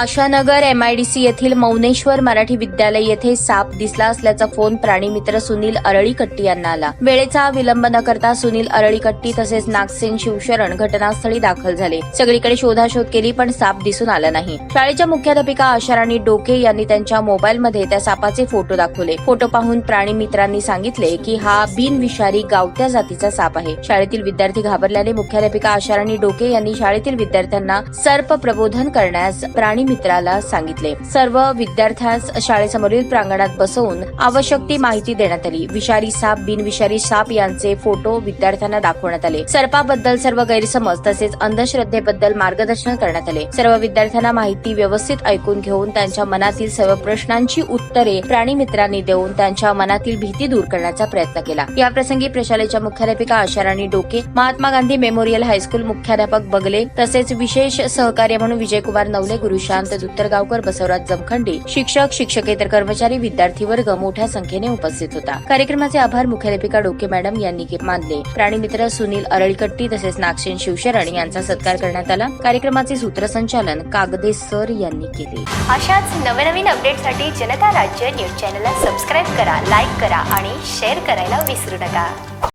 Ashanagar M I D C येथील मौनेश्वर मराठी विद्यालय येथे साप दिसला असल्याचा फोन प्राणीमित्र सुनील अरळीकट्टी यांना आला. वेळेचा विलंब न करता सुनील अरळीकट्टी तसेच नागसेन शिवशरण घटनास्थळी दाखल झाले. सगळीकडे शोधाशोध केली पण साप दिसून आला नाही. शाळेच्या मुख्याध्यापिका आशाराणी डोके यांनी त्यांच्या मोबाईलमध्ये त्या सापाचे फोटो दाखवले. फोटो पाहून प्राणीमित्रांनी सांगितले की हा बिनविषारी गावत्या जातीचा साप आहे. शाळेतील विद्यार्थी घाबरल्याने मुख्याध्यापिका आशाराणी डोके यांनी शाळेतील विद्यार्थ्यांना सर्प प्रबोधन करण्यास प्राणी मित्राला सांगितले. सर्व विद्यार्थ्यास शाळेसमोरील प्रांगणात बसवून आवश्यक ती माहिती देण्यात आली. विषारी साप बिनविषारी साप यांचे फोटो विद्यार्थ्यांना दाखवण्यात आले. सर्पाबद्दल सर्व गैरसमज तसेच अंधश्रद्धेबद्दल मार्गदर्शन करण्यात आले. सर्व विद्यार्थ्यांना माहिती व्यवस्थित ऐकून घेऊन त्यांच्या मनातील सर्व प्रश्नांची उत्तरे प्राणी मित्रांनी देऊन त्यांच्या मनातील भीती दूर करण्याचा प्रयत्न केला. या प्रसंगी प्रशालेच्या मुख्याध्यापिका आशाराणी डोके महात्मा गांधी मेमोरियल हायस्कूल मुख्याध्यापक बगले तसेच विशेष सहकार्य म्हणून विजयकुमार नवले गुरुशा गुरुशांत दुत्तरगावकर बसवराज जमखंडी शिक्षक शिक्षकेतर कर्मचारी विद्यार्थी वर्ग मोठ्या संख्येने उपस्थित होता. कार्यक्रमाचे आभार मुख्याध्यापिका डोके मॅडम यांनी मानले. प्राणीमित्र सुनील अरळकट्टी तसेच नागसेन शिवशरण यांचा सत्कार करण्यात आला. कार्यक्रमाचे सूत्रसंचालन कागदे सर यांनी केले. अशाच नवनवीन अपडेटसाठी जनता राज्य न्यूज चॅनलला सबस्क्राईब करा लाईक करा आणि शेअर करायला विसरू नका.